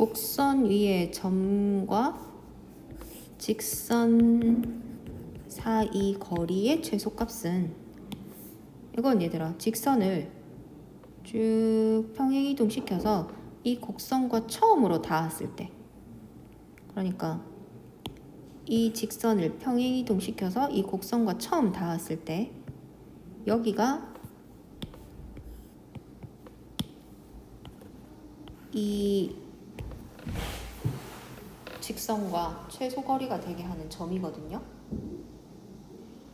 곡선 위의 점과 직선 사이 거리의 최소값은 이건 얘들아 직선을 쭉 평행 이동시켜서 이 곡선과 처음으로 닿았을 때. 그러니까 이 직선을 평행 이동시켜서 이 곡선과 처음 닿았을 때 여기가 이 직선과 최소 거리가 되게 하는 점이거든요.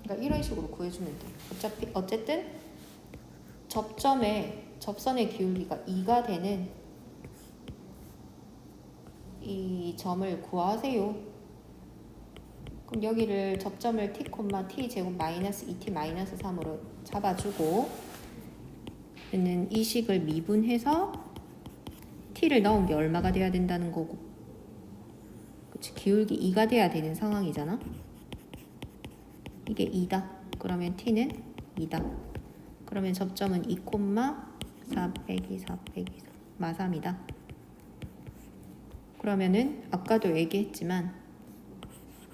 그러니까 이런 식으로 구해주면 돼. 어차피 어쨌든 접점의 접선의 기울기가 2가 되는 이 점을 구하세요. 그럼 여기를 접점을 t, t 제곱 마이너스 2t 마이너스 3으로 잡아주고 이 식을 미분해서 t를 넣은 게 얼마가 돼야 된다는 거고 그치 기울기 2가 돼야 되는 상황이잖아? 이게 2다. 그러면 t는 2다. 그러면 접점은 2, 4 빼기 4 빼기 4 마3이다. 그러면은 아까도 얘기했지만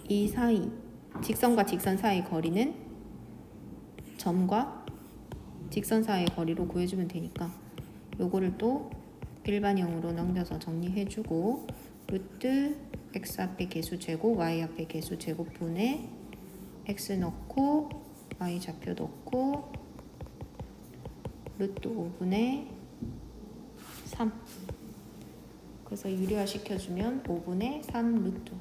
이 사이 직선과 직선 사이 거리는 점과 직선 사이 거리로 구해주면 되니까 요거를 또 일반형으로 넘겨서 정리해주고 루트 x 앞에 개수 제곱 y 앞에 개수 제곱분의 x 넣고 y 좌표 넣고 루트 5분의 3 그래서 유리화 시켜주면 5분의 3 루트